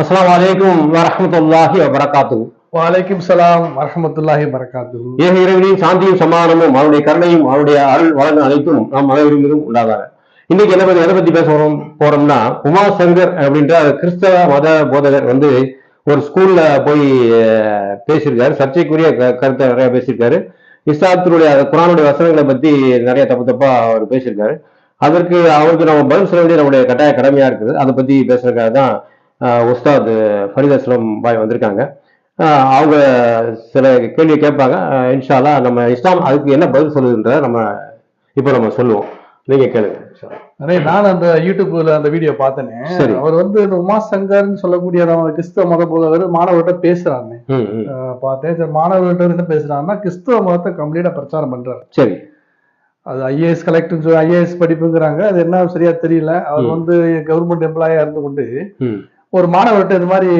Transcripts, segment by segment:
அஸ்ஸலாமு அலைக்கும் வரஹ்மத்துல்லாஹி வபரகாத்து வலைக்கும் சலாம் வரஹமத்துல்லாஹி வரகாத்து ஏக இறைவனின் சாந்தியும் சமாதானமும் அவருடைய கருணையும் அவருடைய அருள் வளங்கள் அனைத்தும் நாம் அனைவரும் மீதும் உண்டாதாக இன்னைக்கு என்ன பத்தி எதை பத்தி பேச போறோம் போறோம்னா உமா சங்கர் அப்படின்ற கிறிஸ்தவ மத போதகர் வந்து ஒரு ஸ்கூல்ல போய் பேசியிருக்காரு. சர்ச்சைக்குரிய கருத்தை நிறைய பேசியிருக்காரு. இஸ்லாத்தினுடைய குரானுடைய வசனங்களை பத்தி நிறைய தப்பு தப்பா அவர் பேசியிருக்காரு. அதற்கு அவருக்கு நம்ம பதில் சொல்ல வேண்டிய நம்முடைய கட்டாய கடமையா இருக்குது. அதை பத்தி பேசுறதுக்காக தான் உஸ்தாத் ஃபரித் அஸ்லம் பாய் வந்திருக்காங்க. அவங்க சில கேள்வி கேட்பாங்க. அஹ், இன்ஷா அல்லாஹ் நம்ம இஸ்லாம் அதுக்கு என்ன பதில் சொல்லுதுன்றத நம்ம இப்போ நம்ம சொல்லுவோம். நீங்க கேளுங்க நான் அந்த யூடியூப்ல அந்த வீடியோ பார்த்தேனே. அவர் வந்து இந்த உமா சங்கர்னு சொல்லக்கூடிய கிறிஸ்தவ மத போதவர் மாணவர்கிட்ட ம் பார்த்தேன். சரி மாணவர்கிட்ட என்ன பேசுறாங்கன்னா கிறிஸ்தவ மதத்தை கம்ப்ளீட்டா பிரச்சாரம் பண்றாரு. சரி. அது ஐஏஎஸ் கலெக்டர் சொல்லி ஐஏஎஸ் படிப்புங்கிறாங்க. அது என்ன சரியா தெரியல. அவர். வந்து கவர்மெண்ட் எம்ப்ளாயா இருந்து கொண்டு ஒரு மாணவர்கிட்ட இது மாதிரி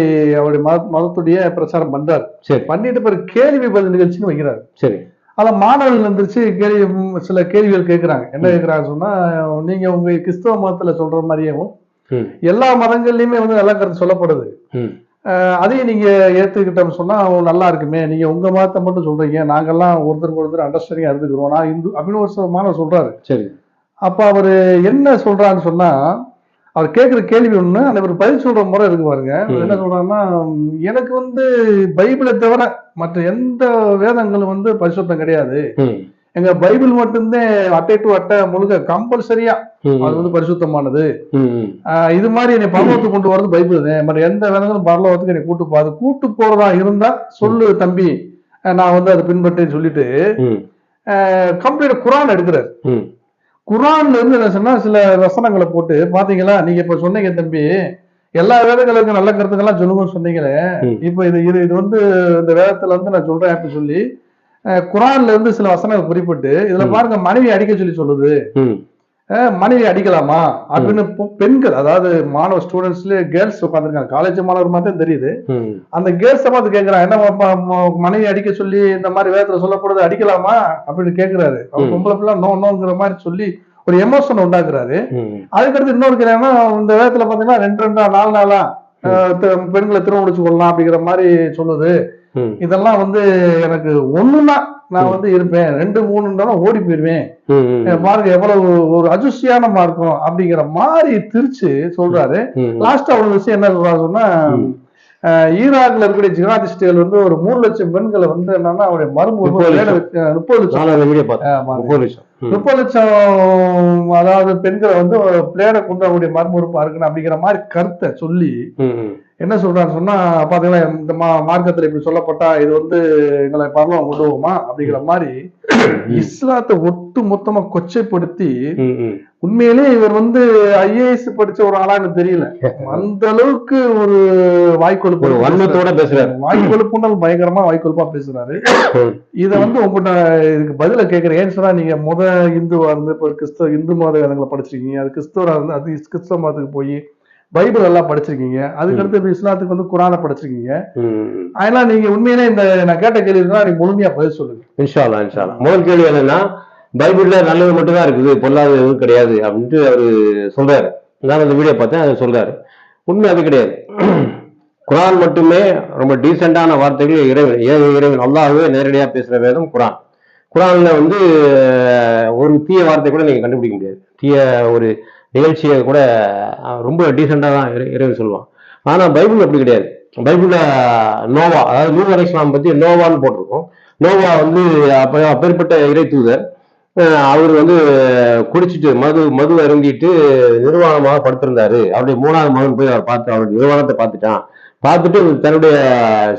அவருடைய மத மதத்துடைய பிரச்சாரம் பண்றாரு. சரி. பண்ணிட்டு பிறகு கேள்வி பதில் நிகழ்ச்சின்னு வைக்கிறாரு. சரி. அத மாணவர்கள் வந்துருச்சு கேள்வி சில கேள்விகள் கேட்கறாங்க என்ன கேட்கறாங்க சொன்னா நீங்க உங்க கிறிஸ்தவ மதத்துல சொல்ற மாதிரியும் ம். எல்லா மதங்கள்லயுமே வந்து நல்ல கருத்து சொல்லப்படுது. அதையும் நீங்க ஏத்துக்கிட்டோம்னு சொன்னா நல்லா இருக்குமே. நீங்க உங்க மதத்தை மட்டும் சொல்றீங்க. நாங்கெல்லாம் ஒருத்தருக்கு ஒருத்தர் அண்டர்ஸ்டாண்டிங் இருந்துக்கிறோம். நான் இந்து அப்படின்னு ஒரு மாணவர் சொல்றாரு. சரி. அப்ப அவரு என்ன சொல்றாருன்னு சொன்னா அவர் கேட்கிற கேள்வி ஒண்ணு அந்த ஒரு பதில் சொல்ற முறை இருக்கு பாருங்க. என்ன உம், எனக்கு வந்து பைபிளை தவிர மற்ற எந்த வேதங்களும் வந்து பரிசுத்தம் கிடையாது. எங்க பைபிள் மட்டும்தான் அட்டை டு அட்டை முழுக்க கம்பல்சரியா அது வந்து பரிசுத்தமானது. இது மாதிரி என்னை பரலோகத்துக்கு கொண்டு வரது பைபிள் தான். மற்ற எந்த வேதங்களும் பரலோகத்துக்கு என்னை கூட்டு போகாது கூட்டு போறதா இருந்தா சொல்லு தம்பி நான் வந்து அதை பின்பற்றேன்னு சொல்லிட்டு கம்ப்ளீட் குரான் எடுக்கிறார். குரான்ல இருந்து என்ன சொன்னா சில வசனங்களை போட்டு பாத்தீங்களா நீங்க இப்ப சொன்னீங்க தம்பி எல்லா வேதங்களுக்கும் நல்ல கருத்துக்கெல்லாம் சொல்லுங்கன்னு சொன்னீங்களே. இப்ப இது இது இது வந்து இந்த வேதத்துல வந்து நான் சொல்றேன் அப்படி சொல்லி குரான்ல இருந்து சில வசனங்கள் குறிப்பிட்டு இதுல. பாருங்க மனைவி அடிக்க சொல்லி சொல்லுது மனைவி அடிக்கலாமா? அப்படின்னு பெண்கள் அதாவது மாணவ ஸ்டூடெண்ட்ஸ்ல கேர்ள்ஸ் உட்காந்துருக்காங்க காலேஜ் மாணவர் மாதிரி தெரியுது. அந்த கேர்ள்ஸை பார்த்து கேட்கறான் என்ன மனைவி அடிக்க சொல்லி இந்த மாதிரி வேதத்துல சொல்லப்படுது அடிக்கலாமா? அப்படின்னு கேட்கிறாரு. பொம்பளை பிள்ளை நோ நோங்கிற மாதிரி சொல்லி ஒரு எமோஷன் உண்டாக்குறாரு. அதுக்கடுத்து இன்னொரு கேள்வினா இந்த வேதத்துல பாத்தீங்கன்னா ரெண்டு ரெண்டா நாலு நாளா பெண்களை திருமணிச்சு கொள்ளலாம் அப்படிங்கிற மாதிரி சொல்லுது. இதெல்லாம் வந்து எனக்கு ஒண்ணுன்னா நான் வந்து இருப்பேன். ரெண்டு மூணுன்னாலும் ஓடி போயிருவேன் ம் ம் அஹ் பாருங்க எவ்வளவு ஒரு அதிர்ஷ்டியான மார்க்கம் அப்படிங்கிற மாதிரி திருச்சு சொல்றாரு. லாஸ்டா ஒரு விஷயம் என்ன சொல்றாரு சொன்னா ஈராக்ல இருக்கக்கூடிய ஜிஹாதிஸ்டுகள் வந்து ஒரு மூணு லட்சம் பெண்களை வந்து என்னன்னா அவருடைய மருமக முப்பது லட்சம். முப்பது லட்சம். அதாவது பெண்களை வந்து பிளேட கொண்டாடக்கூடிய மர்மறுப்பா இருக்கணும் அப்படிங்கிற மாதிரி கருத்தை சொல்லி என்ன சொல்றான்னு சொன்னா பாத்தீங்களா இந்த மா மார்க்கத்துல இப்படி சொல்லப்பட்டா இது வந்து எங்களை பரலம் போகுமா? அப்படிங்கிற மாதிரி இஸ்லாத்தை ஒட்டு மொத்தமா கொச்சைப்படுத்தி ம் ம் உண்மையிலே இவர் வந்து ஐஏஎஸ் படிச்ச ஒரு ஆளா எனக்கு தெரியல. அந்த அளவுக்கு ஒரு வாய்க்கொழுப்பு வன்மத்தோட பேசுறாரு. வாய்க்கொழுப்புனால் பயங்கரமா வாய்க்கொழுப்பா பேசுறாரு. இத வந்து உங்ககிட்ட இதுக்கு பதில கேட்கிறேன் ஏன்னு சொன்னா நீங்க முத இந்துவா இருந்து இப்ப கிறிஸ்தவ இந்து மத வேதங்களை படிச்சிருக்கீங்க. அது கிறிஸ்தவரா இருந்து அது கிறிஸ்தவ மதத்துக்கு போய் பைபிள் எல்லாம் படிச்சிருக்கீங்க. அதுக்கடுத்து இப்ப இஸ்லாத்துக்கு வந்து குரானை படிச்சிருக்கீங்க. அதெல்லாம் நீங்க உண்மையிலே இந்த நான் கேட்ட கேள்வி இருந்தா நீங்க முழுமையா பதில் சொல்லுங்க. இன்ஷா அல்லாஹ் இன்ஷா அல்லாஹ் முதல் கேள்வி என்னன்னா பைபிள்ல நல்லது மட்டும் தான் இருக்குது பொல்லாத எதுவும் கிடையாது அப்படின்ட்டு அவரு சொல்றாரு. நான் அந்த வீடியோ பார்த்தேன் அதை சொல்றாரு. உண்மை அது கிடையாது. குரான் மட்டுமே ரொம்ப டீசெண்டான வார்த்தைகள் இறைவன் இறைவன் அல்லாஹ்வே நேரடியாக பேசுற வேதம் குரான். குரான்ல வந்து ஒரு தீய வார்த்தை கூட நீங்க கண்டுபிடிக்க முடியாது. தீய ஒரு நிகழ்ச்சியை கூட ரொம்ப டீசெண்டாக தான் இறைவன் சொல்லுவான். ஆனால் பைபிள் அப்படி கிடையாது. பைபிளில் நோவா அதாவது நூறு அலை இஸ்லாம் நோவான்னு போட்டிருக்கோம். நோவா வந்து அப்போ அப்பேற்பட்ட இறை தூதர். அவர் வந்து குடிச்சிட்டு மது மது அருந்திட்டு நிர்வாணமாக படுத்திருந்தாரு. அவருடைய மூணாவது மகன் போய் அவர் பார்த்து அவருடைய நிர்வாணத்தை பார்த்துட்டான். பார்த்துட்டு தன்னுடைய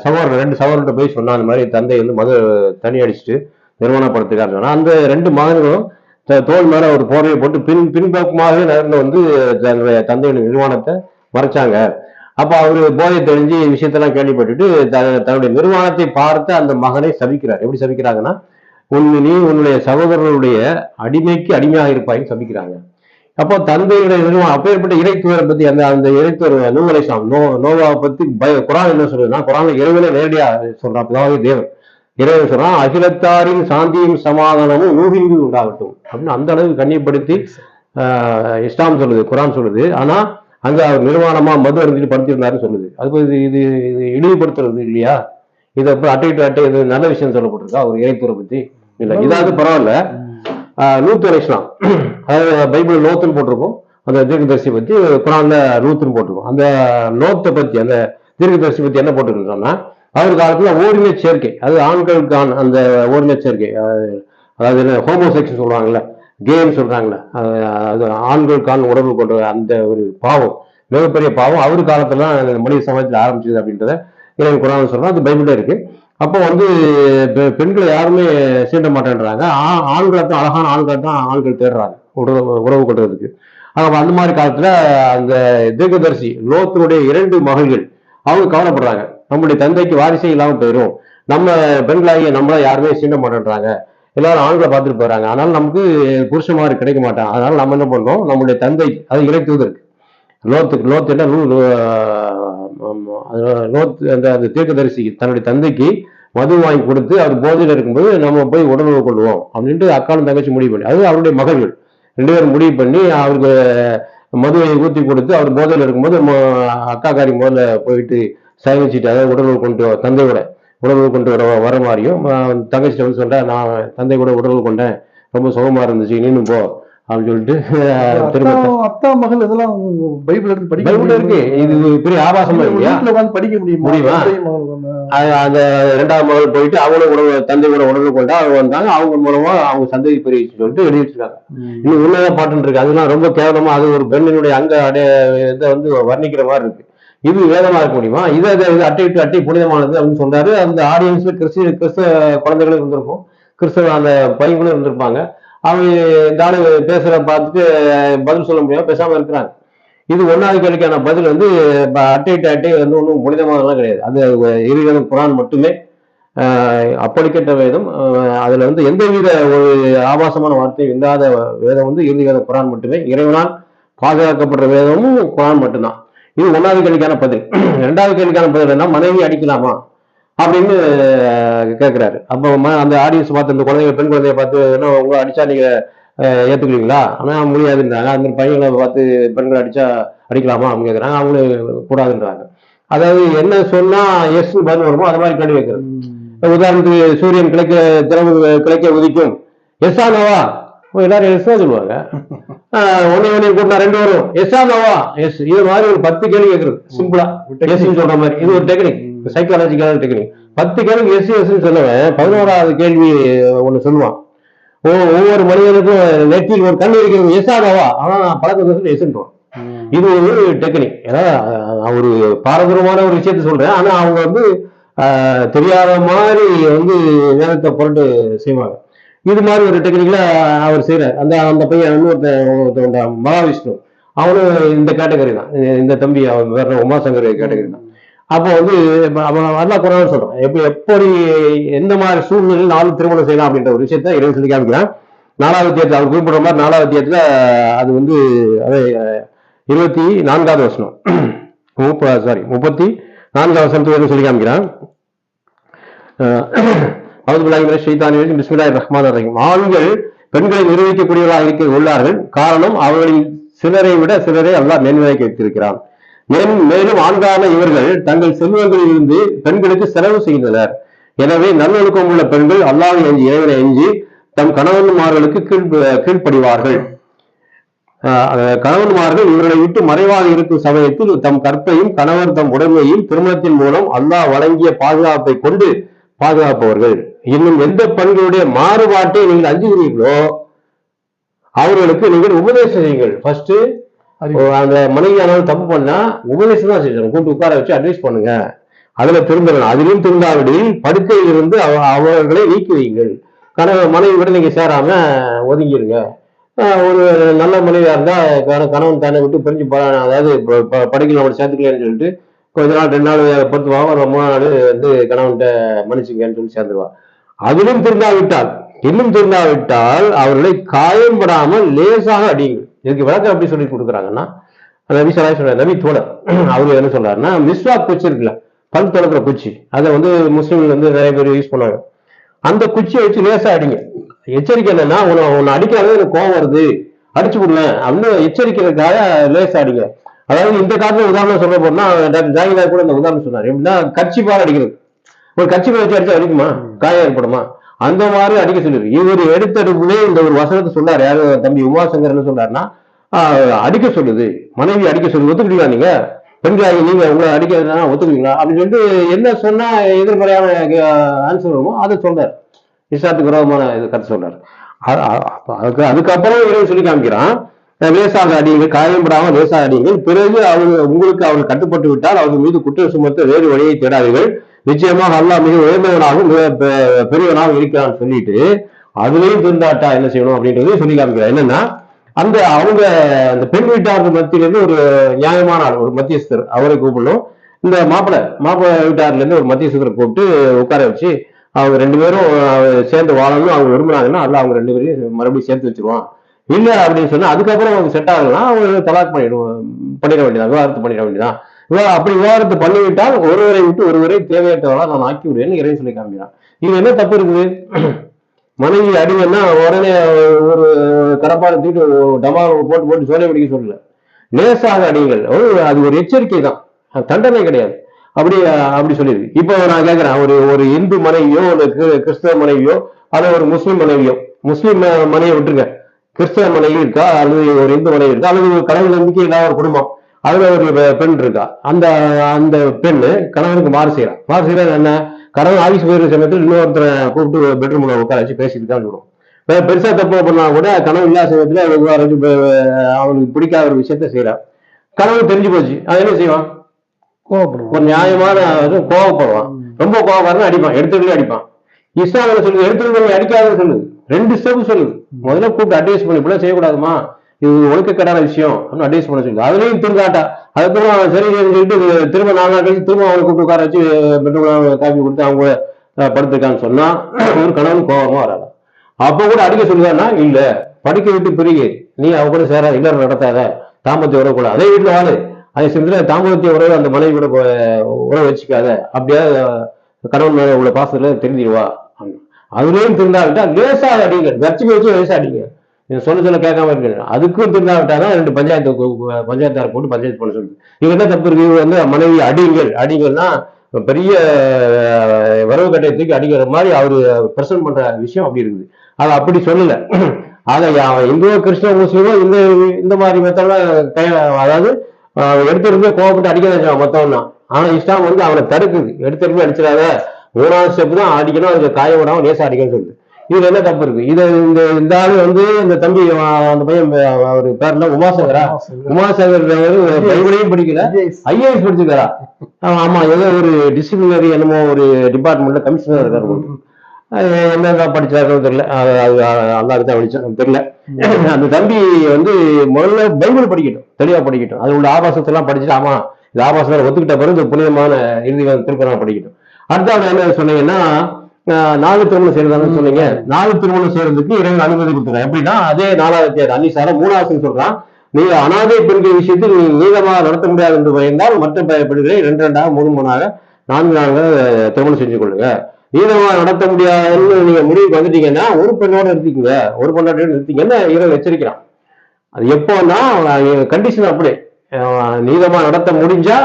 சகோதரன் ரெண்டு சகோதரர்கிட்ட போய் சொன்னான் அந்த மாதிரி தந்தை வந்து மது தனி அடிச்சுட்டு நிர்வாணப்படுத்துக்காரு சொன்னா அந்த ரெண்டு மகன்களும் த- மேல ஒரு போர்வையை போட்டு பின் பின்பக்கமாகவே நேரில் வந்து தன்னுடைய தந்தையுடைய நிர்வாணத்தை மறைச்சாங்க. அப்ப அவரு போதை தெரிஞ்சு விஷயத்தெல்லாம் கேள்விப்பட்டுட்டு த- தன்னுடைய நிர்வாணத்தை பார்த்து அந்த மகனை சபிக்கிறார். எப்படி சபிக்கிறாங்கன்னா உன் நீ உன்னுடைய சகோதரனுடைய அடிமைக்கு அடிமையாக இருப்பாயின்னு சபிக்கிறாங்க. அப்போ தந்தையுடைய நிறுவனம் அப்பேற்பட்ட இறைத்துவரை பத்தி அந்த அந்த இறைத்துவர் நூவலேஷம் நோ நோவாவை பத்தி பய குரான் என்ன சொல்றதுன்னா குரான் இறைவனை நேரடியா சொல்றான் பிதாவே தேவன். இறைவன் சொல்றான் அகிலத்தாரின் சாந்தியும் சமாதானமும் நூகின் உண்டாகட்டும். அப்படின்னு அந்த அளவுக்கு கண்ணியப்படுத்தி இஸ்லாம் சொல்லுது குரான் சொல்லுது. ஆனா அங்க அவர் நிர்வாணமா மது அருந்திட்டு படுத்திருந்தாருன்னு சொல்லுது. அது இது இது இழிவுபடுத்துறது இல்லையா? இதை அப்புறம் அட்டை டு அட்டை இது நல்ல விஷயம் சொல்லப்பட்டிருக்கா அவர் இறைத்துறை பத்தி? இல்ல இதாவது பரவாயில்ல. நூத்து இஸ்லாம் அதாவது பைபிள் நோத்துன்னு போட்டிருக்கோம். அந்த தீர்க்கதரிசி பத்தி குரான்ல நூத்துன்னு போட்டிருக்கோம். அந்த நோத்தை பத்தி அந்த தீர்க்கதரிசி பத்தி என்ன போட்டுருக்கோம்னா அவர் காலத்துல ஓரின சேர்க்கை அது ஆண்களுக்கான அந்த ஓரின சேர்க்கை அதாவது என்ன ஹோமோசெக்ஷன் சொல்றாங்கல்ல கேம் சொல்றாங்களே அது அது ஆண்களுக்கான உறவு கொண்ட அந்த ஒரு பாவம் மிகப்பெரிய பாவம் அவர் காலத்துல அந்த மனித சமாஜத்தில் ஆரம்பிச்சது அப்படின்றத இறைவன் குரான் சொல்றோம் அது பைபிள்ல இருக்கு. அப்போ வந்து பெ- பெண்களை யாருமே சீண்ட மாட்டேன்றாங்க. ஆ- ஆண்களை தான் அழகான ஆண்களை தான் ஆண்கள் தேடுறாங்க உறவு உறவு கொள்றதுக்கு. அப்ப அந்த மாதிரி காலத்துல அந்த தீர்க்கதரிசி லோத்தினுடைய இரண்டு மகள்கள் அவங்க கவலைப்படுறாங்க. நம்முடைய தந்தைக்கு வாரிசே இல்லாம போயிடும் நம்ம பெண்களாகிய நம்மளா யாருமே சீண்ட மாட்டேன்றாங்க. எல்லாரும் ஆண்களை பார்த்துட்டு போறாங்க. அதனால நமக்கு புருஷமாரு கிடைக்க மாட்டான் அதனால நம்ம என்ன பண்ணோம் நம்முடைய தந்தை அது இறை தூதருக்கு லோத்துக்கு லோத்து என்ன? லோத்து அது லோத் அந்த அந்த தீர்க்கதரிசிக்கு தன்னுடைய தந்தைக்கு மது வாங்கி கொடுத்து அவர் போதையில் இருக்கும்போது நம்ம போய் உடலுறவு கொள்வோம் அப்படின்ட்டு அக்காலும் தங்கச்சி முடிவு பண்ணி அது அவருடைய மகள்கள். ரெண்டு பேரும் முடிவு பண்ணி அவருக்கு மதுவை ஊற்றி கொடுத்து அவர் போதையில் இருக்கும்போது ம- அக்காக்காரி முதல்ல போயிட்டு சயமிச்சிட்டு அதாவது உடலுறவு கொண்டு தந்தை தந்தையோட உடலுறவு கொண்டு வர வர மாதிரியும் தங்கச்சிட்ட வந்து சொல்கிறேன் நான் தந்தை கூட உடலுறவு கொண்டேன். ரொம்ப சுகமாக இருந்துச்சு நீனும் போ. அப்படின்னு சொல்லிட்டு திரும்ப அத்தா மகள் இதெல்லாம் பைபிள் எடுத்து படிக்க இருக்கு. இது பெரிய ஆபாசமா? இல்லையா? வீட்டுல உட்கார்ந்து படிக்க முடியுமா? முடியுமா? அந்த ரெண்டாவது மகள் போயிட்டு அவங்களும் உணவு தந்தை கூட உணவு கொண்டா அவங்க வந்தாங்க. அவங்க மூலமா அவங்க சந்ததி பெரிய சொல்லிட்டு இன்னும் உண்மைதான் பாட்டு இருக்கு. அதெல்லாம் ரொம்ப கேவலமா அது ஒரு பெண்ணினுடைய அங்க அடைய இதை வந்து வர்ணிக்கிற மாதிரி இருக்கு. இது வேதமா இருக்க முடியுமா? இதை அட்டை டு அட்டை புனிதமானது அப்படின்னு சொல்றாரு அந்த ஆடியன்ஸ்ல கிறிஸ்து கிறிஸ்தவ குழந்தைகளும் இருந்திருக்கும். கிறிஸ்தவ அந்த பையன்களும் இருந்திருப்பாங்க. அவங்க இந்த ஆளு பேசுற பார்த்துட்டு பதில் சொல்ல முடியாம பேசாம இருக்கிறாங்க. இது ஒன்றாவது கேள்விக்கான பதில் வந்து அட்டை அட்டை வந்து ஒன்றும் புனிதமானதெல்லாம் கிடையாது. அது இருக்கிறது குரான் மட்டுமே அப்படிக்கிட்ட வேதம் அதில் அதுல வந்து எந்தவித ஒரு ஆபாசமான வார்த்தையும் இல்லாத வேதம் வந்து இறுதிகத குரான் மட்டுமே. இறைவனால் பாதுகாக்கப்படுற வேதமும் குரான் மட்டும்தான். இது ஒன்றாவது கேள்விக்கான பதில். ரெண்டாவது கேள்விக்கான பதில் என்ன மனைவி அடிக்கலாமா? அப்படின்னு கேட்கிறாரு அப்போ அந்த ஆடியன்ஸ் பார்த்து அந்த குழந்தைங்க பெண் குழந்தைய பார்த்து என்ன உங்க அடிச்சா நீங்க ஆஹ் ஏத்துக்குவீங்களா ஆனா முடியாதுன்றாங்க. அந்த பையங்களை பார்த்து பெண்களை அடிச்சா அடிக்கலாமா? அப்படின்னு கேட்கறாங்க அவங்களும் கூடாதுன்றாங்க. அதாவது என்ன சொன்னா எஸ் பதில் வருமோ அது மாதிரி கேள்வி வைக்கிறது. உதாரணத்துக்கு சூரியன் கிழக்க திறவு கிழக்க உதிக்கும். எஸ்ஆ நோவா ஓ, எல்லாரும் எஸ் தான் சொல்லுவாங்க. ஒன்னே ஒன்னே கூட்டினா ரெண்டு வரும். எஸ்ஆ நோவா எஸ் இது மாதிரி ஒரு பத்து கேள்வி கேட்கறது சிம்பிளா எஸ் சொல்ற மாதிரி. இது ஒரு டெக்னிக் சைக்காலஜிக்கலான டெக்னிக் பத்து கேள்வி எஸ் எஸ் சொல்லுவேன் பதினோராவது கேள்வி ஒண்ணு சொல்லுவான். ஓ ஒவ்வொரு மனிதனுக்கும் நெற்றியில் ஒரு கண் இருக்கிறது. எஸ்ஆ நோவா ஆனா பழக்கத்தை எஸ்ன்றோம் ம். இது ஒரு டெக்னிக் ஏன்னா ஒரு பாரம்பரியமான ஒரு விஷயத்த சொல்றேன். ஆனா அவங்க வந்து தெரியாத மாதிரி வந்து வேதத்தை புரண்டு செய்வாங்க. இது மாதிரி ஒரு டெக்னிக்ல அவர் செய்யறாரு அந்த அந்த பையன் ஒருத்தன் மகாவிஷ்ணு. அவனும் இந்த கேட்டகரி தான். இந்த தம்பி அவன் வேற உமாசங்கர் கேட்டகரி தான். அப்போ வந்து வரலாறு அவன் அல்லா எப்போ எப்ப எப்படி எந்த மாதிரி சூழ்நிலையில் நாலு திருமணம் செய்யலாம் அப்படின்ற ஒரு விஷயத்த இறைவன் சொல்லி காமிக்கிறான். நாலாவது தேர்தல் அவர் குறிப்பிடுற மாதிரி நாலாவது தேர்தல அது வந்து அது இருபத்தி நான்காவது வருஷம் முப்ப சாரி முப்பத்தி நான்காவது வருஷத்துக்கு சொல்லி காமிக்கிறான். அவதுபில்லாஹி ஷைத்தானி பிஸ்மில்லாஹிர் ரஹ்மானிர் ரஹீம். ஆண்கள் பெண்களை நிர்வகிக்கக்கூடியவர்களாக இருக்க உள்ளார்கள். காரணம் அவர்களில் சிலரை விட சிலரை அல்லாஹ் மேன்மையாக்கி வைத்திருக்கிறான். மேலும் மேலும் ஆண்கான இவர்கள் தங்கள் செல்வங்களில் இருந்து பெண்களுக்கு செலவு செய்கின்றனர் எனவே நல்லொழுக்கம் உள்ள பெண்கள் அல்லாஹ் எஞ்சி இறைவனை எஞ்சி தம் கணவன்மார்களுக்கு கீழ் கீழ்ப்படிவார்கள். கணவன்மார்கள் இவர்களை விட்டு மறைவாக இருக்கும் சமயத்தில் தம் கற்பையும் கணவர் தம் உடமையும் திருமணத்தின் மூலம் அல்லாஹ் வழங்கிய பாதுகாப்பை கொண்டு பாதுகாப்பவர்கள். இன்னும் எந்த பெண்களுடைய மாறுபாட்டை நீங்கள் அஞ்சுகிறீர்களோ அவர்களுக்கு நீங்கள் உபதேசம் செய்யுங்கள். ஃபர்ஸ்ட் அந்த மனைவி ஆனால் தப்பு பண்ணா உபதேசம் தான் செய்யணும். கூட்டு உட்கார வச்சு அட்வைஸ் பண்ணுங்க. அதுல திருந்தணும் அதிலும் திருந்தாவிடி படுக்கையில் இருந்து அவ- அவர்களை நீக்கி வையுங்கள் கணவன் மனைவி விட நீங்க சேராம ஒதுங்கிடுங்க ஒரு நல்ல மனைவியா இருந்தா கணவன் தானே விட்டு பிரிஞ்சு போறான் அதாவது படுக்கையில் நம்ம சேர்த்துக்கலன்னு சொல்லிட்டு கொஞ்ச நாள் ரெண்டு நாள் பொறுத்துவாங்க ஒரு மூணு நாள் வந்து கணவன்கிட்ட மன்னிச்சுங்கன்னு சொல்லி சேர்ந்துருவா. அதிலும் திருந்தாவிட்டால் இன்னும் திருந்தாவிட்டால் அவர்களை காயம்படாமல் லேசாக அடியுங்கள். இதுக்கு விளக்கம் எப்படி சொல்லி கொடுக்குறாங்கன்னா நபி சலாய் சொல்ற நபி தோழர் அவரு என்ன சொல்றாருன்னா மிஸ்வாக் குச்சி இருக்குல்ல பல் தொடக்கிற குச்சி அதை வந்து முஸ்லீம்கள் வந்து நிறைய பேர் யூஸ் பண்ணுவாங்க. அந்த குச்சியை வச்சு லேசா அடிங்க. எச்சரிக்கை என்னன்னா உன்னை உன்னை அடிக்காத எனக்கு கோவம் வருது அடிச்சு விடுவேன் அப்படின்னு எச்சரிக்கிறதுக்காக லேசா அடிங்க. அதாவது இந்த காலத்துல உதாரணம் சொல்ல போனா ஜாகிதார் கூட இந்த உதாரணம் சொன்னார். எப்படின்னா கட்சி பால் அடிக்கிறது. ஒரு கட்சி பால் வச்சு அடிச்சா அடிக்குமா? காயம் ஏற்படுமா? அந்த மாதிரி அடிக்க சொல்லிருக்கு. இவர் எடுத்தடுப்புலே இந்த ஒரு வசனத்தை சொன்னார். யாரு? தம்பி உமாசங்கர் என்ன சொல்றாருன்னா அடிக்க சொல்லுது. மனைவி அடிக்க சொல்லுது. ஒத்துக்கிட்டீங்களா நீங்க? பெண்களாகி நீங்க உங்களை அடிக்கிறதுனா ஒத்துக்குவீங்களா அப்படின்னு சொல்லிட்டு என்ன சொன்னா எதிர்மறையான ஆன்சர் வருமோ அதை சொல்றாரு. இஸ்லாத்துக்கு விரோதமான இது கருத்து சொல்றாரு. அதுக்கு அதுக்கப்புறம் இறைவன் சொல்லி காமிக்கிறான். அஹ் லேசாக அடியுங்கள். காயம்படாமல் லேசாக அடியுங்கள். பிறகு அவங்க உங்களுக்கு அவர் கட்டுப்பட்டு விட்டால் அவர் மீது குற்றம் சுமத்த வேறு வழியை தேடாதீர்கள். நிச்சயமாக அல்லாஹ் மிக உயர்ந்தவனாகவும் மிக பெ- பெரியவனாகவும் இருக்கிறான்னு சொல்லிட்டு அதுலேயும் திருந்தாட்டா என்ன செய்யணும் அப்படின்றதையும் சொல்லி காமிக்கிறார். என்னன்னா அந்த அவங்க அந்த பெண் வீட்டார் மத்தியிலேருந்து ஒரு நியாயமான ஆள் ஒரு மத்தியஸ்தர் அவரை கூப்பிடணும். இந்த மாப்பிள்ளை மாப்பிள்ளை வீட்டார்ல இருந்து ஒரு மத்தியஸ்தரை கூப்பிட்டு உட்கார வச்சு அவங்க ரெண்டு பேரும் சேர்ந்து வாழணும் அவங்க விரும்புனாங்கன்னா அல்ல அவங்க ரெண்டு பேரையும் மறுபடியும் சேர்த்து வச்சிருவான். இல்ல அப்படின்னு சொன்னா அதுக்கப்புறம் அவங்க செட் ஆகலாம் அவங்க தலாக் பண்ணிடுவோம் பண்ணிட வேண்டியதான் விவாகரத்து பண்ணிட வேண்டியதான். அப்படி விவாகரத்து பண்ணிவிட்டால் ஒருவரை விட்டு ஒருவரை தேவையற்றவளா நான் ஆக்கி விடுவேன்னு இறைவன் சொல்லி காமிக்கிறான். இது என்ன தப்பு இருக்குது? மனைவி அடிங்கன்னா உடனே ஒரு கடப்பாரை தூக்கிட்டு டமா போட்டு போட்டு சோலை பிடிக்க சொல்லல. லேசாக அடிங்கள் அது ஒரு எச்சரிக்கை தான். அது தண்டனை கிடையாது. அப்படி அப்படி சொல்லியிருக்கு. இப்போ நான் கேட்கிறேன் ஒரு ஒரு இந்து மனைவியோ ஒரு கிறிஸ்தவ மனைவியோ அல்லது ஒரு முஸ்லீம் மனைவியோ முஸ்லீம் ம- விட்டுருக்க கிறிஸ்தவ மனைவி இருக்கா அல்லது ஒரு இந்து மனைவி இருக்கா அல்லது ஒரு கடவுள் நம்பிக்கை இல்லாத ஒரு குடும்பம். அதுல ஒரு பெண் இருக்கா? அந்த அந்த பெண்ணு கணவனுக்கு மாறு செய்யறான் மாறு செய்யறது என்ன? கணவன் ஆஃபீஸ் போயிருக்க சமயத்தில் இன்னொருத்தரை கூப்பிட்டு பெட்ரூம்ல உட்கார வச்சு பேசிட்டு தான் சொல்லுவோம். பெருசா தப்பு பண்ணா கூட கணவன் இல்லாத சமயத்துல அவனுக்கு பிடிக்காத ஒரு விஷயத்த செய்யறான் கணவன் தெரிஞ்சு போச்சு. அது என்ன செய்வான்? கோவப்படுவோம் ஒரு நியாயமான கோவப்படுவான். ரொம்ப கோவப்படுறா அடிப்பான். எடுத்துட்டு அடிப்பான். இஸ்லாம் என்ன சொல்லுது எடுத்துட்டு அடிக்காதுன்னு சொல்லுது. ரெண்டு ஸ்டெப் சொல்லுது. முதல்ல கூப்பிட்டு அட்வைஸ் பண்ணி. இப்படிலாம் செய்யக்கூடாதுமா? இது ஒழுக்கக்கடான விஷயம் அப்படின்னு அட்வைஸ் பண்ண சொல்லுங்க அதுலயும் திருந்தாட்டா அதுக்கப்புறம் சரி சொல்லிட்டு திரும்ப நாலு நாள் கழிச்சு திரும்ப அவனை கூப்பிட்டு உட்கார வச்சு பெட்ரோல் காப்பி கொடுத்து அவங்க கூட, படுத்திருக்கான்னு சொன்னா ஒரு கணவன் கோபமா வராது அப்ப கூட அடிக்க சொல்லுவான்னா இல்ல படிக்க விட்டு பிரிகு. நீ அவங்க கூட சேரா இல்லறம் நடத்தாத தாம்பத்திய உறவு கூட அதே வீட்டுல வாழு. அதே சமயத்துல தாம்பத்திய உறவு அந்த மனைவி கூட உறவு வச்சுக்காத. அப்படியே கணவன் மேல உள்ள பாசத்துல தெரிஞ்சிருவா. அதுலயும் திருந்தாவிட்டா லேசா அடிங்க வச்சு வச்சு லேசா அடிங்க சொல்ல சொல்ல கேட்காம இருக்கு அதுக்கும் திருந்தாவிட்டாதான் ரெண்டு பஞ்சாயத்து கு- பஞ்சாயத்தார் போட்டு பஞ்சாயத்து பண்ண சொல்லுது இவங்க என்ன தப்பு இருக்கு. இவங்க வந்து மனைவி அடிங்கள் அடிங்கள்னா பெரிய வரவு கட்டயத்துக்கு அடிக்கிற மாதிரி அவர் பிரசன்ட் பண்ற விஷயம் அப்படி இருக்குது. அது அப்படி சொல்லல. அதை அவன் இந்துவோ கிறிஸ்தவ முஸ்லீமோ இந்த இந்த மாதிரி மெத்தடெல்லாம் கை அதாவது அஹ், எடுத்திருந்து கோவப்பட்டு அடிக்க தான் ஆனால் ஆனா இஸ்லாம் வந்து அவனை தடுக்குது. எடுத்திருந்து அடிச்சிடாத மூணாவது ஸ்டெப் தான் அடிக்கணும். அதுக்கு காய விடாம லேசா அடிக்கணும்னு சொல்லுது. இதுல என்ன தப்பு இருக்கு? இது இந்த இந்த ஆளு வந்து இந்த தம்பி அந்த பையன் அவர் பேர்ல உமாசங்கரா உமாசங்கர் பைபிளையும் படிக்கல. ஐஏஎஸ். படிச்சிருக்காரா? ஆமா, ஏதோ ஒரு டிசிப்ளினரி என்னமோ ஒரு டிபார்ட்மெண்ட்ல கமிஷனர் இருக்காரு என்னதான் படிச்சாருன்னு தெரியல. அது அல்லாஹ் தான் படிச்சா தெரியல. அந்த தம்பி வந்து முதல்ல பைபிள் படிக்கட்டும் தெளிவா படிக்கட்டும். அது உள்ள ஆபாசத்தை எல்லாம் படிச்சுட்டு ஆமா இது ஆபாசம் ஒத்துக்கிட்ட பிறகு இந்த புனிதமான இறுதி திருக்குறள் படிக்கட்டும். அடுத்த என்ன சொன்னீங்கன்னா நாலு திருமணம் செய்யறதான்னு சொன்னீங்க. நாலு திருமணம் செய்யறதுக்கு இறைவன் அனுமதி கொடுத்துருக்கான் எப்படின்னா அதே நாலாவது அன்னிசார மூணாவது சொல்றான். நீங்க அனாதை பெண்கள் விஷயத்தில் நீ நீளமாக நடத்த முடியாது என்று பயந்தால் மற்ற பெண்களை ரெண்டு ரெண்டாக மூணு மூணாக நான்கு நான்கு திருமணம் செஞ்சு கொள்ளுங்க. நீளமாக நடத்த முடியாதுன்னு நீங்க முடிவுக்கு வந்துட்டீங்கன்னா ஒரு பெண்ணோட நிறுத்திக்கங்க. ஒரு பொண்ணோட நிறுத்திக்கன்னு இறைவன் எச்சரிக்கிறான்? அது எப்போன்னா கண்டிஷன் அப்படி. நீளமா நடத்த முடிஞ்சா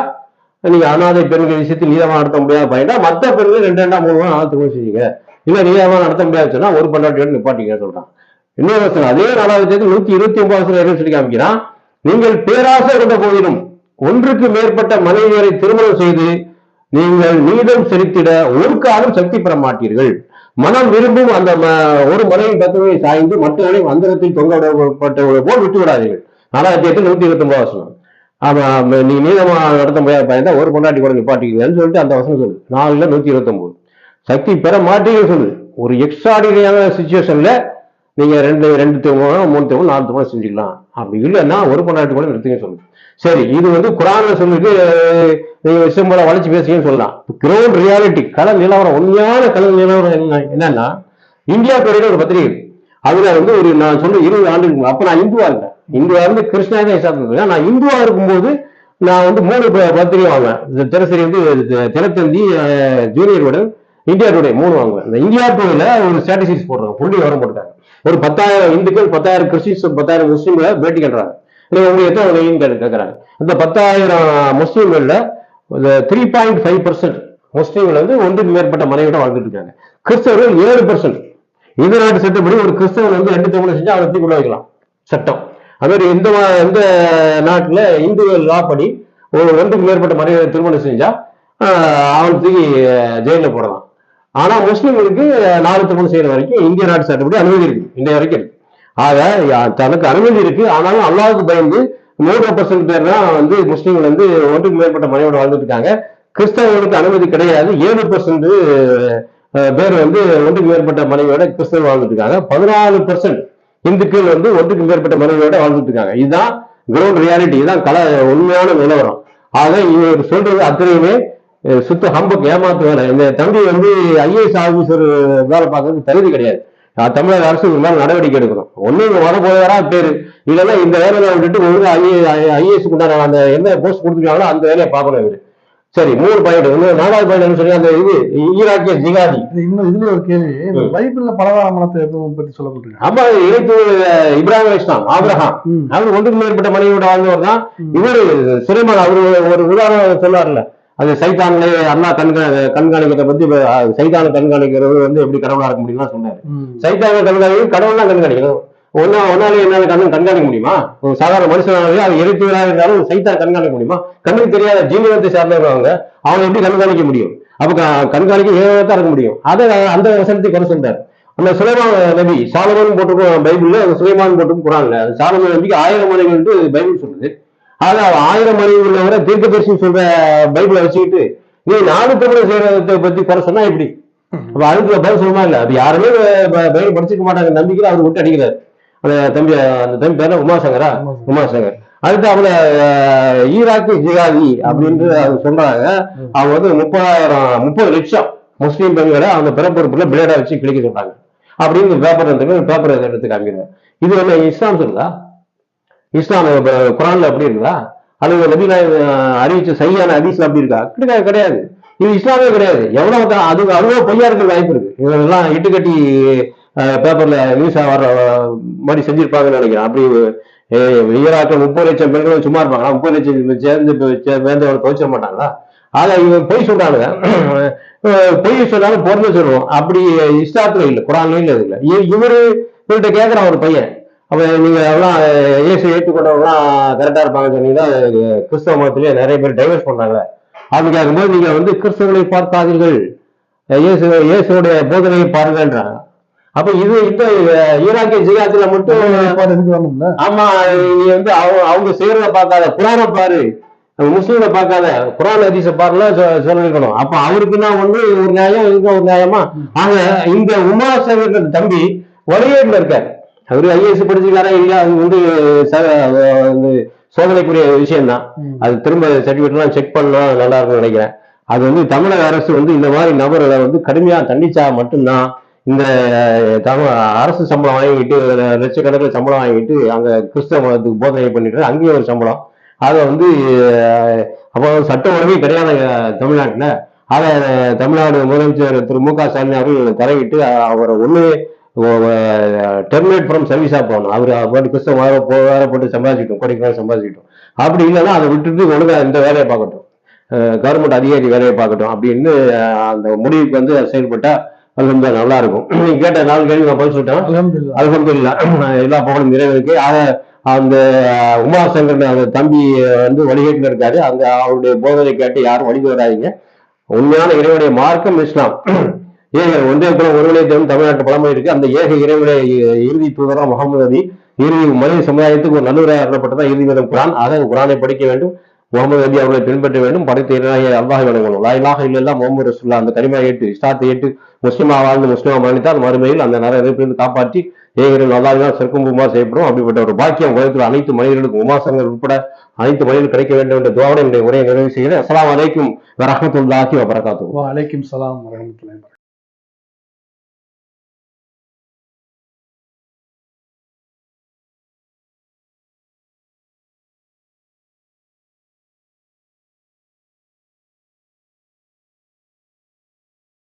நீங்க அனாதை பெண்கள் விஷயத்தில் நீதமா நடத்த முடியாத பயந்தா மற்ற பெண்கள் ரெண்டு ரெண்டா மூணு நாள் திருமணம் செய்யுங்க இல்ல நீதமா நடத்த முடியாது சொன்னா ஒரு பொண்ணாட்டியோட நிப்பாட்டிங்க சொல்றான். இன்னொரு வசனம் அதே நாலாவது நூத்தி இருபத்தி ஒன்பது வசனம் சொல்லி காமிக்கிறான்? நீங்கள் பேராசை கொண்ட போதிலும் ஒன்றுக்கு மேற்பட்ட மனைவியரை திருமணம் செய்து நீங்கள் நீதம் செலுத்திட ஒரு காலம் சக்தி பெற மாட்டீர்கள். மனம் விரும்பும் அந்த ம- ஒரு மனைவி தத்துவை சாய்ந்து மற்றவரை அந்தரத்தில் தொங்க விடப்பட்டவர்களை போல் விட்டு விடாதீர்கள் நாலாயிரத்தி எட்டு நூத்தி இருபத்தி ஒன்பது வசனம். ஆமாம் நீ நீதமா நடத்த முடியாத பயந்தா ஒரு பொண்டாட்டி கூட நிப்பாட்டிக்கீங்கன்னு சொல்லிட்டு அந்த வசனம் சொல்லு நாலுல நூற்றி இருபத்தொம்போது சக்தி பெற மாட்டீங்கன்னு சொல்லு ஒரு எக்ஸ்ட்ராடினரியான சுச்சுவேஷனில் நீங்கள் ரெண்டு ரெண்டு திருமணம் மூணு திருமணம் நாலு திருமணம் செஞ்சுக்கலாம். அப்படி இல்லைன்னா ஒரு பொண்டாட்டி கூட நிறுத்துங்க சொல்லுது. சரி இது வந்து குரானில் சொல்லிட்டு நீங்கள் விஷயம் போல வளைச்சு பேசுங்கன்னு சொல்லலாம். கிரவுண்ட் ரியாலிட்டி கல நிலவரம் உண்மையான கல நிலவரம் என்ன- என்னன்னா இந்தியா துறையில ஒரு பத்திரிகை அதில் வந்து ஒரு நான் சொல்ற இருபது ஆண்டுக்கு அப்போ நான் இந்துவா இருந்தேன் இந்தியா வந்து கிருஷ்ணா தான் சாப்பிட்டு நான் இந்துவா இருக்கும்போது நான் வந்து மூணு பத்திரிகை வாங்குவேன். இந்த தினசரி வந்து தினத்தந்தி ஜூனியர் உடன் இந்தியா டுடே மூணு வாங்குவேன். இந்த இந்தியா டுடேல ஒரு ஸ்ட்ராட்டஜிஸ் போடுறாங்க. புள்ளி வரம் போட்டுட்டாங்க. ஒரு பத்தாயிரம் இந்துக்கள் பத்தாயிரம் கிறிஸ்டின்ஸ் பத்தாயிரம் முஸ்லீம்களை பேட்டி கட்டுறாங்க நீங்க உங்களுக்கு எத்தனை மனைவின்னு கேட்டு கேட்கறாங்க இந்த பத்தாயிரம் முஸ்லீம்கள்ல த்ரீ பாயிண்ட் ஃபைவ் பர்சன்ட் முஸ்லீம்கள் வந்து ஒன்றுக்கு மேற்பட்ட மனைவியோட வாழ்ந்துட்டு இருக்காங்க. கிறிஸ்தவர்கள் ஏழு பர்சன்ட் இந்த நாட்டு சட்டப்படி ஒரு கிறிஸ்தவன் வந்து ரெண்டு தமிழை செஞ்சா அவரை தூக்கி வைக்கலாம். சட்டம். அதுமாதிரி இந்த எந்த நாட்டில் எந்த இந்து லா படி ஒரு ரெண்டுக்கு மேற்பட்ட மனைவி திருமணம் செஞ்சால் அவன் தூக்கி ஜெயிலில் போடலாம். ஆனால் முஸ்லீம்களுக்கு நாலு திருமணம் செய்கிற வரைக்கும் இந்திய நாட்டு சட்டப்படி அனுமதி இருக்குது இன்றைய வரைக்கும் இருக்குது ஆக யா- தனக்கு அனுமதி இருக்குது ஆனாலும் அல்லாவுக்கு பயந்து மூன்று பர்சன்ட் பேர் தான் வந்து முஸ்லீம்கள் வந்து ஒன்றுக்கு மேற்பட்ட மனைவியோட வாழ்ந்துட்டு இருக்காங்க கிறிஸ்தவர்களுக்கு அனுமதி கிடையாது ஏழு பர்சன்ட் பேர் வந்து ஒன்றுக்கு மேற்பட்ட மனைவியோட கிறிஸ்தவ வாழ்ந்துட்டு இருக்காங்க பதினாலு பர்சன்ட் இந்துக்கள் வந்து ஒன்றுக்கு மேற்பட்ட மனைவியோட வாழ்ந்துட்டு இருக்காங்க இதுதான் கிரவுண்ட் ரியாலிட்டி இதுதான் கல உண்மையான நிலவரம். ஆக இவர் சொல்றது அத்தனையுமே சுத்த ஹம்பக் ஏமாத்து வேலை இந்த தம்பி வந்து ஐஏஎஸ் ஆபீசர் வேலை பார்க்கறதுக்கு தகுதி கிடையாது. தமிழக அரசு இது மாதிரி நடவடிக்கை எடுக்கணும். ஒண்ணு இங்க வர போதவரா பேரு. இல்லைன்னா இந்த வேலையை விட்டுட்டு ஒழுங்கு ஐஏ ஐஏஎஸ் உண்டான அந்த என்ன போஸ்ட் கொடுத்துருக்காங்களோ அந்த வேலையை பார்க்கணும் இவரு. சரி மூணு பாயிண்ட் நாலாவது பாயிண்ட் சொல்லி அந்த இது ஈராக்கிய ஜிகாதி இன்னும் இதுல ஒரு கேள்வி. பைபிள்ல பலதாரமனத்தை எதுவும் பற்றி சொல்லப்பட்டிருக்கு? அப்ப இறைத்து இப்ராஹிம் இஸ்லாம் ஆபிரஹாம். அவர் ஒன்றுக்கு மேற்பட்ட மனைவியோட வாழ்ந்தவர் தான். இவர் சுலைமான் அவர் ஒரு உதாரணம் சொன்னார்ல அது சைத்தான்களை அண்ணா கண்கா கண்காணிக்கிறத பத்தி சைத்தானை கண்காணிக்கிறது வந்து எப்படி கடவுளா இருக்க முடியும்னு சொன்னாரு. ம். சைத்தானை கண்காணிக்கிறது கடவுள் தான் கண்காணிக்கணும் ஒன்னா ஒன்னாலே என்னால கண்ணு கண்காணிக்க முடியுமா? ஒரு சாதாரண மனுஷனாலே அது எழுத்துகளாக இருந்தாலும் ஒரு கண்காணிக்க முடியுமா? கண்ணுக்கு தெரியாத ஜீவனத்தை சார்ந்தவங்க அவங்க எப்படி கண்காணிக்க முடியும்? அப்ப கண்காணிக்க ஏகத்தான் இருக்க முடியும். அதை அந்த வசனத்தை குறை சொல்றாரு அந்த சுலைமான் நபி சாலமன் போட்டிருக்கோம் பைபிள்ல அந்த சுலைமான் போட்டும் குரான்ல அது சாலமன் நபிக்கு ஆயிரம் மனைவிகள் பைபிள் சொல்லுது. ஆனா ஆயிரம் மனைவி உள்ளவரை தீர்க்கதரிசி சொல்ற பைபிளை வச்சுக்கிட்டு நீ நாலு தமிழ் செய்யறதை பத்தி குறை சொன்னா எப்படி? அப்ப அதுக்கு பதில் சொல்லமா இல்ல? அது யாருமே பைபிள் படிச்சுக்க மாட்டாங்க நம்பிக்கையில அவர் விட்டு அடிக்கிறாரு. அந்த தம்பி அந்த தம்பி பேர உமாசங்கரா? உமாசங்கர். அடுத்து அவங்கள அஹ், ஈராக்கு ஜிகாதி அப்படின்னு அவங்க சொல்றாங்க. அவங்க வந்து முப்பதாயிரம் முப்பது லட்சம் முஸ்லீம் பெண்களை அவங்க பிறப்புறுப்புல பிளேடா வச்சு கிழிக்க சொல்றாங்க. அப்படின்னு பேப்பர் எடுத்து பேப்பர் எடுத்து காமிக்கிறாங்க இது என்ன இஸ்லாம் சொல்லுதா? இஸ்லாம் குரான்ல அப்படி இருக்குதா? அல்லது நபில அறிவிச்ச சரியான ஹதீஸ்ல அப்படி இருக்கா? கிடையாது கிடையாது. இது இஸ்லாமே கிடையாது. எவ்வளவு அது அவ்வளவு பொய்யா இருக்க வாய்ப்பு இருக்கு. இவங்கெல்லாம் இட்டுக்கட்டி பேப்பர்ல நியூஸ் வர மாதிரி செஞ்சிருப்பாங்கன்னு நினைக்கிறேன். அப்படி அஹ், ஈராக்கில் முப்பது லட்சம் பெண்கள் சும்மா இருப்பாங்களா? முப்பது லட்சம் சேர்ந்து சேர்ந்தவரை துவைச்சிட மாட்டாங்களா? ஆக இவன் பொய் சொல்றானுங்க. பொய் சொன்னாலும் பொருள் சொல்லுவோம். அப்படி இஸ்லாத்துல இல்லை. குரான்லயும் இல்லை இதுல. இவரு இவர்கிட்ட கேட்கிறான் ஒரு பையன். அப்ப நீங்க எல்லாம் இயேசு ஏற்றுக்கொண்டவங்களாம் கரெக்டா இருப்பாங்கன்னு சொன்னீங்கன்னா கிறிஸ்தவ மதத்திலேயே நிறைய பேர் டைவர்ஸ் பண்றாங்க. அப்படி கேட்கும்போது நீங்க வந்து கிறிஸ்தவர்களை பார்க்காதீர்கள். இயேசு இயேசுடைய போதனையை பாருங்கன்றாங்க. அப்ப இது அஹ், ஈராக்கிய ஜிகாத்துல மட்டும் ஆமா நீ வந்து அவங்க அவங்க செய்யறத பார்க்காத. குரானை பாரு. முஸ்லீமை பார்க்காத. குரான் ஹதீஸ பாருல சொல்லிருக்கணும். அப்ப அவருக்குன்னா ஒண்ணு? ஒரு நியாயம் இதுக்கு ஒரு நியாயமா? ஆக இந்த உமாசேகர் தம்பி வழியேட்ல இருக்காரு. அவரு ஐஏஎஸ் படிச்சுக்காரா இல்லையா? அது வந்து சோதனைக்குரிய விஷயம்தான். ம். அது திரும்ப சர்டிபிகேட் எல்லாம் செக் பண்ணா நல்லா இருக்கும்னு நினைக்கிறேன். அது வந்து தமிழக அரசு வந்து இந்த மாதிரி நபர்களை வந்து கடுமையா தண்டிச்சா மட்டும்தான் இந்த தமிழ் அரசு சம்பளம் வாங்கிட்டு லட்சக்கணக்கில் சம்பளம் வாங்கிட்டு அங்க கிறிஸ்தவ மதத்துக்கு போதனை பண்ணிட்டு அங்கேயும் ஒரு சம்பளம். அதை வந்து அப்போ சட்ட உடனே கிடையாது தமிழ்நாட்டில். அதை தமிழ்நாடு முதலமைச்சர் திரு மு க ஸ்டாலின் அவர்கள் தலையிட்டு அவரை ஒன்று டெர்மினேட் ஃப்ரம் சர்வீஸாக போகணும் அவர் போட்டு கிறிஸ்தவ மத போ- போட்டு சம்பாதிச்சிட்டோம் கோடிக்கணக்கில் சம்பாதிச்சிட்டோம் அப்படி இல்லைன்னா அதை விட்டுட்டு ஒழுங்கா இந்த வேலையை பார்க்கட்டும். கவர்மெண்ட் அதிகாரி வேலையை பார்க்கட்டும் அப்படின்னு அந்த முடிவுக்கு வந்து செயல்பட்டால் அது ரொம்ப நல்லா இருக்கும் நீங்க கேட்ட நாலு கேள்வி நான் பதில் சொல்லிட்டேன். அல்ஹம்துலில்லாஹ் எல்லா புகழும் இறைவனுக்கு ஆக அந்த உமாசங்கர் அந்த தம்பி வந்து வழிகேட்டில் இருக்காரு. அந்த அவருடைய போதனை கேட்டு யாரும் வழி வராதீங்க. உண்மையான இறைவனுடைய மார்க்கம் இஸ்லாம். ஏக ஒன்றே குலம் ஒருவனே தேவன் தமிழ்நாட்டு பழமை இருக்கு. அந்த ஏக இறைவனை இறுதி தூதரா முகமது நபி இறுதி மனித சமுதாயத்துக்கு ஒரு நல்லுரையாக அருளப்பட்டதான் இறுதி வேதம் குரான். ஆக குரானை படிக்க வேண்டும். முகமது நபி அவர்களை பின்பற்ற வேண்டும் படைத்த இறைவனாகிய அல்லாஹ் வணங்கணும். லாயிலாக இல்லெல்லாம் முகமது ரசுல்லா அந்த கரிமா ஏற்று இஸ்லாத்தை ஏற்று முஸ்லிமா வாழ்ந்து முஸ்லிமா மரணித்தால் மறுமையில் அந்த நர இருந்து காப்பாற்றி ஏகரின் அல்லாஹ் செருக்கும் உமா செய்யப்படும். அப்படிப்பட்ட ஒரு பாக்கியம் உலகத்தில் அனைத்து மனிதர்களுக்கும் உமாசங்கள் உட்பட அனைத்து மனிதர்கள் கிடைக்க வேண்டும் என்ற துவாவோட என்னுடைய உரையை நிறைவு செய்கிறேன். அஸ்லாம் அலைக்கும் வரஹ்மத்துல்லாஹி வபரகாத்துஹு. வா அலைக்கும் சலாம் வரஹ்மத்துல்லாஹி